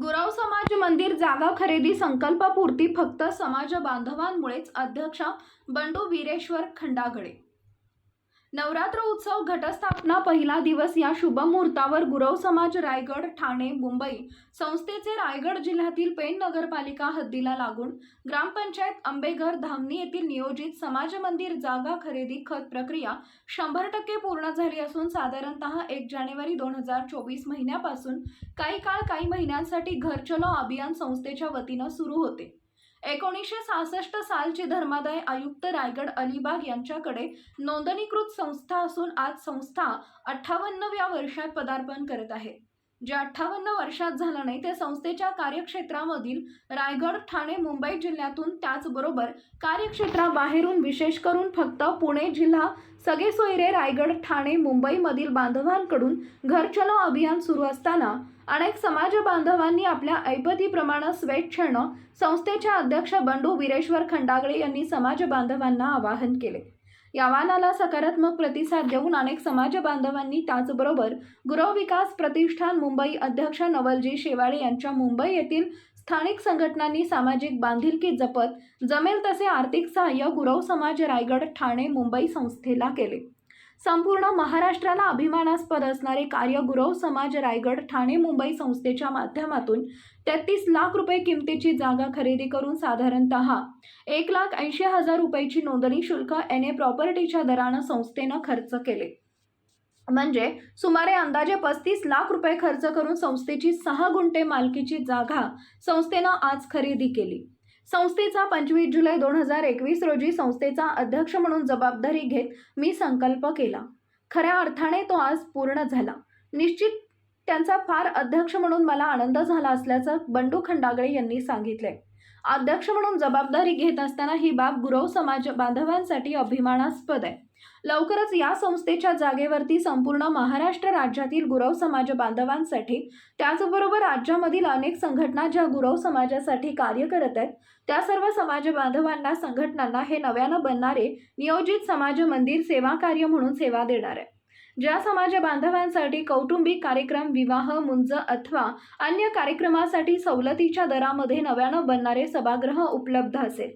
गुराव समाज मंदिर जागा खरेदी संकल्पपूर्ती फक्त समाज बांधवांमुळेच अध्यक्ष बंडू वीरेश्वर खंडागळे नवरात्र उत्सव घटस्थापना पहिला दिवस या शुभमुहूर्तावर गुरव समाज रायगड ठाणे मुंबई संस्थेचे रायगड जिल्ह्यातील पेण नगरपालिका हद्दीला लागून ग्रामपंचायत आंबेघर धामणी येथील नियोजित समाज मंदिर जागा खरेदी खत प्रक्रिया शंभर टक्के पूर्ण झाली असून साधारणतः एक जानेवारी दोन हजार चोवीस महिन्यापासून काही काळ काही महिन्यांसाठी घर चलो अभियान संस्थेच्या वतीनं सुरू होते. एकोणीसशे सहासष्ट सालची धर्मादाय आयुक्त रायगड अलिबाग यांच्याकडे नोंदणीकृत संस्था असून आज संस्था अठ्ठावन्नव्या वर्षात पदार्पण करत आहे. जे अठ्ठावन्न वर्षात झालं नाही ते संस्थेच्या कार्यक्षेत्रामधील रायगड ठाणे मुंबई जिल्ह्यातून त्याचबरोबर कार्यक्षेत्राबाहेरून विशेष करून फक्त पुणे जिल्हा सगळे सोयरे रायगड ठाणे मुंबईमधील बांधवांकडून घर चलो अभियान सुरू असताना अनेक समाज बांधवांनी आपल्या ऐपतीप्रमाणे स्वेच्छेनं संस्थेच्या अध्यक्ष बंडू वीरेश्वर खंडागळे यांनी समाज बांधवांना आवाहन केले. आवाहनाला सकारात्मक प्रतिसाद देऊन अनेक समाज बांधवांनी त्याचबरोबर गुरव विकास प्रतिष्ठान मुंबई अध्यक्ष नवलजी शेवाळे यांच्या मुंबई येथील स्थानिक संघटनांनी सामाजिक बांधिलकी जपत जमेल तसे आर्थिक सहाय्य गुरव समाज रायगड ठाणे मुंबई संस्थेला केले. संपूर्ण महाराष्ट्राला अभिमानास्पद असणारे कार्य गुरव समाज रायगड ठाणे मुंबई संस्थेच्या माध्यमातून तेहतीस लाख रुपये किमतीची जागा खरेदी करून साधारणतः एक लाख ऐंशी हजार रुपयाची नोंदणी शुल्क एन ए प्रॉपर्टीच्या दरानं संस्थेनं खर्च केले. म्हणजे सुमारे अंदाजे पस्तीस लाख रुपये खर्च करून संस्थेची सहा गुंठे मालकीची जागा संस्थेनं आज खरेदी केली. संस्थेचा पंचवीस जुलै दोन हजार एकवीस रोजी संस्थेचा अध्यक्ष म्हणून जबाबदारी घेत मी संकल्प केला. खऱ्या अर्थाने तो आज पूर्ण झाला. निश्चित त्यांचा फार अध्यक्ष म्हणून मला आनंद झाला असल्याचं बंडू खंडागळे यांनी सांगितले अध्यक्ष म्हणून जबाबदारी घेत असताना ही बाब गुरव समाज बांधवांसाठी अभिमानास्पद आहे. लवकरच या संस्थेच्या जागेवरती संपूर्ण महाराष्ट्र राज्यातील गुरव समाज बांधवांसाठी त्याचबरोबर राज्यामधील अनेक संघटना ज्या गुरव समाजासाठी कार्य करत आहेत त्या सर्व समाज बांधवांना संघटनांना हे नव्यानं बनणारे नियोजित समाज मंदिर सेवा कार्य म्हणून सेवा देणार आहे. ज्या समाज बांधवांसाठी कौटुंबिक कार्यक्रम विवाह मुंज अथवा अन्य कार्यक्रमासाठी सवलतीच्या दरामध्ये नव्यानं बनणारे सभागृह उपलब्ध असेल.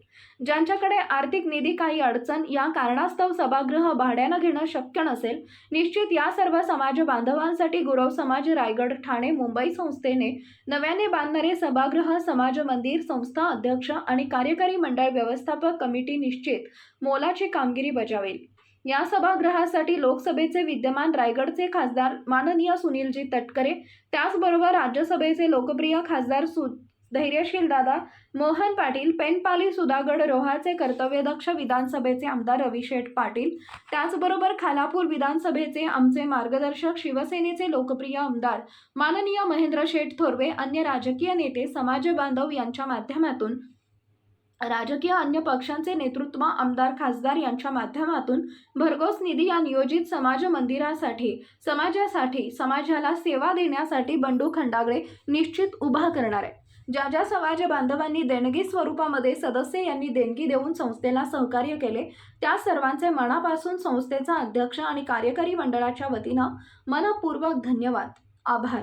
ज्यांच्याकडे आर्थिक निधी काही अडचण या कारणास्तव सभागृह भाड्यानं घेणं शक्य नसेल निश्चित या सर्व समाज बांधवांसाठी गुरव समाज रायगड ठाणे मुंबई संस्थेने नव्याने बांधणारे सभागृह समाज मंदिर संस्था अध्यक्ष आणि कार्यकारी मंडळ व्यवस्थापक कमिटी निश्चित मोलाची कामगिरी बजावेल. या सभागृहासाठी लोकसभेचे विद्यमान रायगडचे खासदार माननीय सुनीलजी तटकरे त्याचबरोबर राज्यसभेचे लोकप्रिय खासदार सु धैर्यशील दादा मोहन पाटील पेनपाली सुधागड रोहाचे कर्तव्यदक्ष विधानसभेचे आमदार रविशेठ पाटील त्याचबरोबर खालापूर विधानसभेचे आमचे मार्गदर्शक शिवसेनेचे लोकप्रिय आमदार माननीय महेंद्र शेठ थोरवे अन्य राजकीय नेते समाज बांधव यांच्या माध्यमातून राजकीय अन्य पक्षांचे नेतृत्व आमदार खासदार यांच्या माध्यमातून भरघोस निधी या नियोजित समाज मंदिरासाठी समाजासाठी समाजाला सेवा देण्यासाठी बंडू खंडागळे निश्चित उभा करणार आहे ज्या ज्या समाज बांधवांनी देणगी स्वरूपामध्ये सदस्य यांनी देणगी देऊन संस्थेला सहकार्य केले त्या सर्वांचे मनापासून संस्थेचा अध्यक्ष आणि कार्यकारी मंडळाच्या वतीनं मनपूर्वक धन्यवाद. आभार.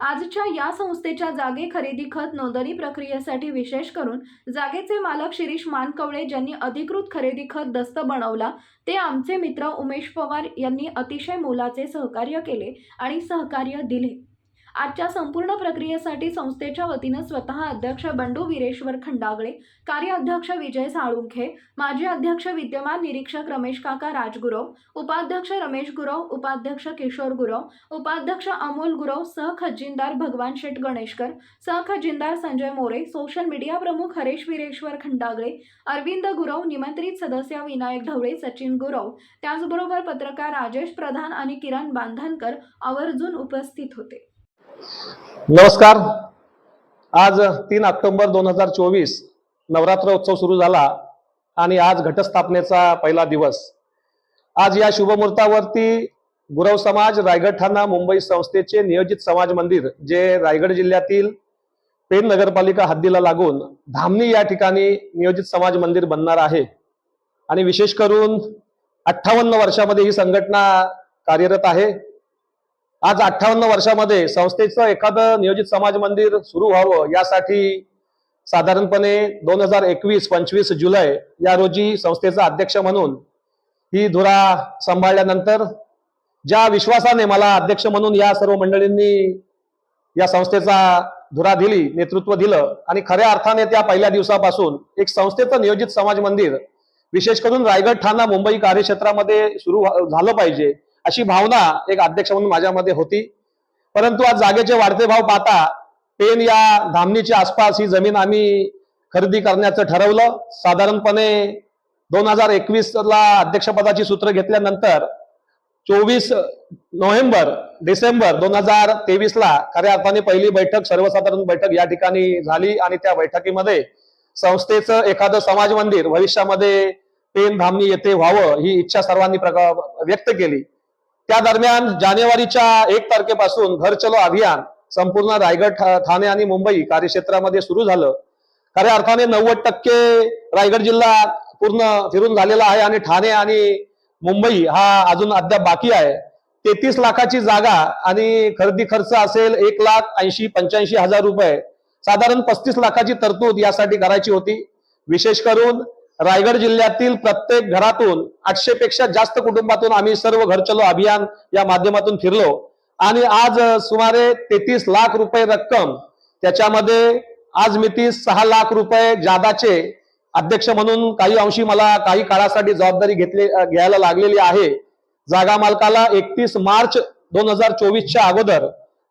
आजच्या या संस्थेच्या जागे खरेदी खत नोंदणी प्रक्रियेसाठी विशेष करून जागेचे मालक शिरीष मानकवळे ज्यांनी अधिकृत खरेदी खत दस्त बनवला ते आमचे मित्र उमेश पवार यांनी अतिशय मोलाचे सहकार्य केले आणि सहकार्य दिले. आजच्या संपूर्ण प्रक्रियेसाठी संस्थेच्या वतीनं स्वतः अध्यक्ष बंडू वीरेश्वर खंडागळे कार्याध्यक्ष विजय साळुंखे माजी अध्यक्ष विद्यमान निरीक्षक रमेश काका राजगुरव उपाध्यक्ष रमेश गुरव उपाध्यक्ष किशोर गुरव उपाध्यक्ष अमोल गुरव सहखजिनदार भगवान शेठ गणेशकर सहखजिनदार संजय मोरे सोशल मीडिया प्रमुख हरेश वीरेश्वर खंडागळे अरविंद गुरव निमंत्रित सदस्य विनायक ढवळे सचिन गुरव त्याचबरोबर पत्रकार राजेश प्रधान आणि किरण बांधनकर आवर्जून उपस्थित होते. नमस्कार. आज तीन ऑक्टोबर दोन हजार चोवीस नवरात्र उत्सव सुरू झाला आणि आज घटस्थापनेचा पहिला दिवस. आज या शुभमुहूर्तावरती गुरव समाज रायगड ठाणा मुंबई संस्थेचे नियोजित समाज मंदिर जे रायगड जिल्ह्यातील पेन नगरपालिका हद्दीला लागून धामणी या ठिकाणी नियोजित समाज मंदिर बनणार आहे. आणि विशेष करून अठ्ठावन्न वर्षामध्ये ही संघटना कार्यरत आहे. आज अठ्ठावन्न वर्षामध्ये संस्थेचं एखादं नियोजित समाज मंदिर सुरू व्हावं यासाठी साधारणपणे दोन हजार एकवीस पंचवीस जुलै या रोजी संस्थेचा अध्यक्ष म्हणून ही धुरा सांभाळल्यानंतर ज्या विश्वासाने मला अध्यक्ष म्हणून या सर्व मंडळींनी या संस्थेचा धुरा दिली नेतृत्व दिलं आणि खऱ्या अर्थाने त्या पहिल्या दिवसापासून एक संस्थेचं नियोजित समाज मंदिर विशेष करून रायगड ठाणा मुंबई कार्यक्षेत्रामध्ये सुरू झालं पाहिजे. अशी भावना एक अध्यक्ष म्हणून माझ्यामध्ये होती. परंतु आज जागेचे वाढते भाव पाहता पेन या धामणीच्या आसपास ही जमीन आम्ही खरेदी करण्याचं ठरवलं. साधारणपणे दोन हजार एकवीसला अध्यक्षपदाची सूत्र घेतल्यानंतर चोवीस नोव्हेंबर डिसेंबर दोन हजार तेवीसला खऱ्या अर्थाने पहिली बैठक सर्वसाधारण बैठक या ठिकाणी झाली आणि त्या बैठकीमध्ये संस्थेचं एखादं समाज मंदिर भविष्यामध्ये पेन धामणी येथे व्हावं ही इच्छा सर्वांनी प्रका- व्यक्त केली. त्या दरम्यान जानेवारीच्या एक तारखेपासून घर चलो अभियान संपूर्ण रायगड ठाणे आणि मुंबई कार्यक्षेत्रामध्ये सुरू झालं. खऱ्या अर्थाने नव्वद टक्के रायगड जिल्हा पूर्ण फिरून झालेला आहे आणि ठाणे आणि मुंबई हा अजून अद्याप बाकी आहे. तेहतीस लाखाची जागा आणि खरेदी खर्च असेल एक लाख ऐंशी पंच्याऐंशी हजार रुपये. साधारण पस्तीस लाखाची तरतूद यासाठी करायची होती. विशेष करून रायगड जिल्ह्यातील प्रत्येक घरातून आठशे पेक्षा जास्त कुटुंबातून आम्ही सर्व घर चलो अभियान या माध्यमातून फिरलो. आणि आज सुमारे तेहतीस लाख रुपये रक्कम त्याच्यामध्ये आज मिती सहा लाख रुपये जादाचे अध्यक्ष म्हणून काही अंशी मला काही काळासाठी जबाबदारी घेतली घ्यायला लागलेली आहे. जागा मालकाला एकतीस मार्च दोन हजार चोवीसच्या अगोदर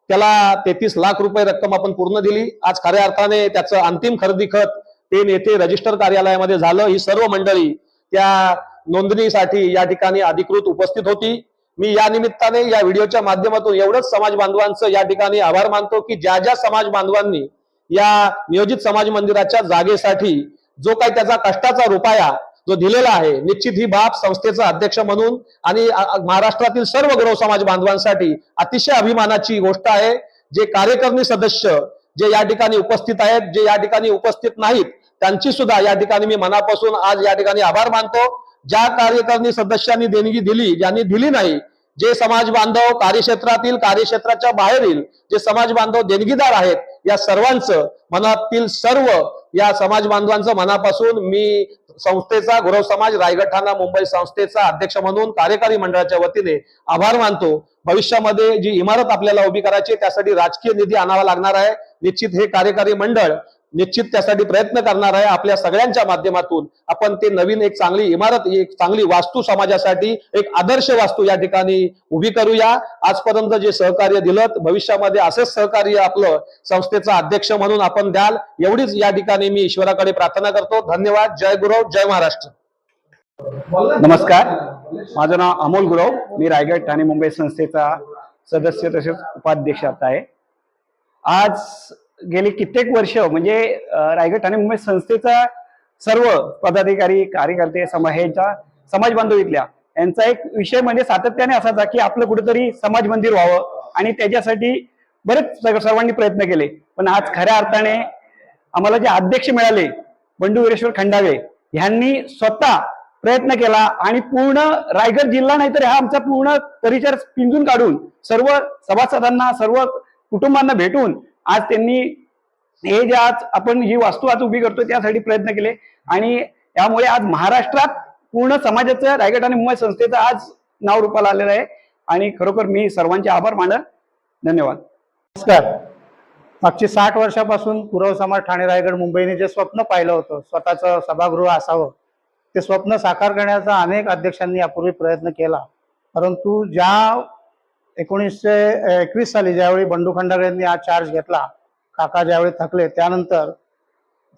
त्याला तेहतीस लाख रुपये रक्कम आपण पूर्ण दिली. आज खऱ्या अर्थाने त्याचं अंतिम खरेदी खत ते येथे रजिस्टर कार्यालयामध्ये झालं. ही सर्व मंडळी त्या नोंदणीसाठी या ठिकाणी अधिकृत उपस्थित होती. मी या निमित्ताने या व्हिडिओच्या माध्यमातून एवढंच समाज बांधवांचं या ठिकाणी आभार मानतो की ज्या ज्या समाज बांधवांनी या नियोजित समाज मंदिराच्या जागेसाठी जो काही त्याचा कष्टाचा रुपया जो दिलेला आहे निश्चित ही बाब संस्थेचा अध्यक्ष म्हणून आणि महाराष्ट्रातील सर्व गौरव समाज बांधवांसाठी अतिशय अभिमानाची गोष्ट आहे. जे कार्यकारिणी सदस्य जे या ठिकाणी उपस्थित आहेत जे या ठिकाणी उपस्थित नाहीत त्यांची सुद्धा या ठिकाणी मी मनापासून आज या ठिकाणी आभार मानतो. ज्या कार्यकारिणी सदस्यांनी देणगी दिली ज्यांनी दिली नाही जे समाज बांधव कार्यक्षेत्रातील कार्यक्षेत्राच्या बाहेरील जे समाज बांधव देणगीदार आहेत या सर्वांचं मनातील सर्व या समाज बांधवांचं मनापासून मी संस्थेचा गौरव समाज रायगड ठाणा मुंबई संस्थेचा अध्यक्ष म्हणून कार्यकारी मंडळाच्या वतीने आभार मानतो. भविष्यामध्ये जी इमारत आपल्याला उभी करायची त्यासाठी राजकीय निधी आणावा लागणार आहे. निश्चित हे कार्यकारी मंडळ निश्चित त्यासाठी प्रयत्न करणार आहे. आपल्या सगळ्यांच्या माध्यमातून आपण ते नवीन एक चांगली इमारत एक चांगली वास्तू समाजासाठी एक आदर्श वास्तू या ठिकाणी उभी करूया. आजपर्यंत जे सहकार्य दिलं भविष्यामध्ये असेच सहकार्य आपलं संस्थेचा अध्यक्ष म्हणून आपण द्याल. एवढीच या ठिकाणी मी ईश्वराकडे प्रार्थना करतो. धन्यवाद. जय गुरव. जय महाराष्ट्र. नमस्कार. माझं नाव अमोल गुरव. मी रायगड ठाणे मुंबई संस्थेचा सदस्य तसेच उपाध्यक्ष आता आहे. आज गेली कित्येक वर्ष म्हणजे रायगड ठाणे मुंबई संस्थेचा सर्व पदाधिकारी कार्यकर्ते समाजाच्या समाज बांधव इथल्या यांचा एक विषय म्हणजे सातत्याने असायचा की आपलं कुठेतरी समाज मंदिर व्हावं आणि त्याच्यासाठी बरेच सर्वांनी प्रयत्न केले. पण आज खऱ्या अर्थाने आम्हाला जे अध्यक्ष मिळाले बंडू वीरेश्वर खंडावे यांनी स्वतः प्रयत्न केला आणि पूर्ण रायगड जिल्हा नाही तर हा आमचा पूर्ण परिसर पिंजून काढून सर्व सभासदांना सर्व कुटुंबांना भेटून आज त्यांनी हे जे आज आपण ही वास्तू आज उभी करतोय त्यासाठी प्रयत्न केले. आणि यामुळे आज महाराष्ट्रात पूर्ण समाजाचं रायगड आणि मुंबई संस्थेचं आज नाव रूपाला आलेलं आहे. आणि खरोखर मी सर्वांचे आभार मानत धन्यवाद. नमस्कार. मागची साठ वर्षापासून पुरव समाज ठाणे रायगड मुंबईने जे स्वप्न पाहिलं होतं स्वतःचं सभागृह असावं ते स्वप्न साकार करण्याचा अनेक अध्यक्षांनी यापूर्वी प्रयत्न केला. परंतु ज्या एकोणीसशे एकवीस साली ज्यावेळी बंडू खंडागळेंनी हा चार्ज घेतला काका ज्यावेळी थकले त्यानंतर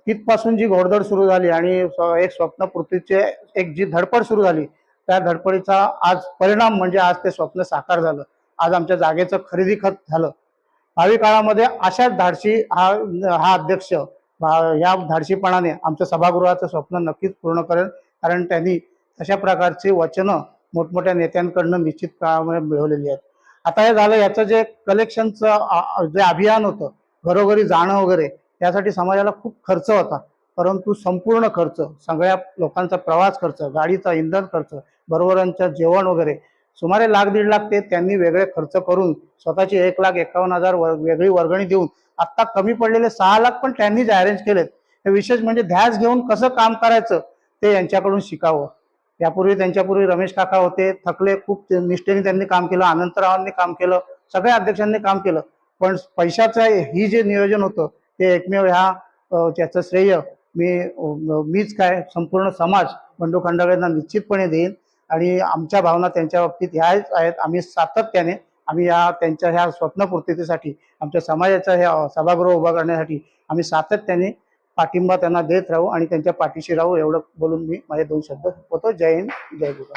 तिथपासून जी घोडदड सुरू झाली आणि स्व- एक स्वप्नपूर्तीचे एक जी धडपड सुरू झाली त्या धडपडीचा आज परिणाम म्हणजे आज ते स्वप्न साकार झालं. आज आमच्या जागेचं खरेदी खत झालं. भावी काळामध्ये अशाच धाडशी हा हा अध्यक्ष भा- या धाडशीपणाने आमच्या सभागृहाचं स्वप्न नक्कीच पूर्ण करेल कारण त्यांनी अशा प्रकारची वचनं मोठमोठ्या नेत्यांकडनं निश्चित काळामध्ये मिळवलेली आहेत. आता हे झालं याचं जे कलेक्शनचं जे अभियान होतं घरोघरी जाणं वगैरे त्यासाठी समाजाला खूप खर्च होता. परंतु संपूर्ण खर्च सगळ्या लोकांचा प्रवास खर्च गाडीचा इंधन खर्च बरोबरांचं जेवण वगैरे सुमारे लाख दीड लाख ते त्यांनी वेगळे खर्च करून स्वतःची एक लाख एकावन्न हजार वेगळी वर्गणी देऊन आत्ता कमी पडलेले सहा लाख पण त्यांनीच अरेंज केलेत. हे विशेष म्हणजे ध्यास घेऊन कसं काम करायचं ते यांच्याकडून शिकावं. यापूर्वी त्यांच्यापूर्वी रमेश काका होते थकले खूप निष्ठेने त्यांनी काम केलं अनंतरावांनी काम केलं सगळ्या अध्यक्षांनी काम केलं. पण पैशाचं ही जे नियोजन होतं ते एकमेव ह्या त्याचं श्रेय मी मीच काय संपूर्ण समाज बंडू खंडागळेंना निश्चितपणे देईन. आणि आमच्या भावना त्यांच्या बाबतीत ह्याच आहेत. आम्ही सातत्याने आम्ही या त्यांच्या ह्या स्वप्नपूर्तीसाठी आमच्या समाजाचा ह्या सभागृह उभा करण्यासाठी आम्ही सातत्याने पाठिंबा त्यांना देत राहू आणि त्यांच्या पाठीशी राहू एवढं बोलून मी माझे दोन शब्द होतो. जय हिंद जय गुरु.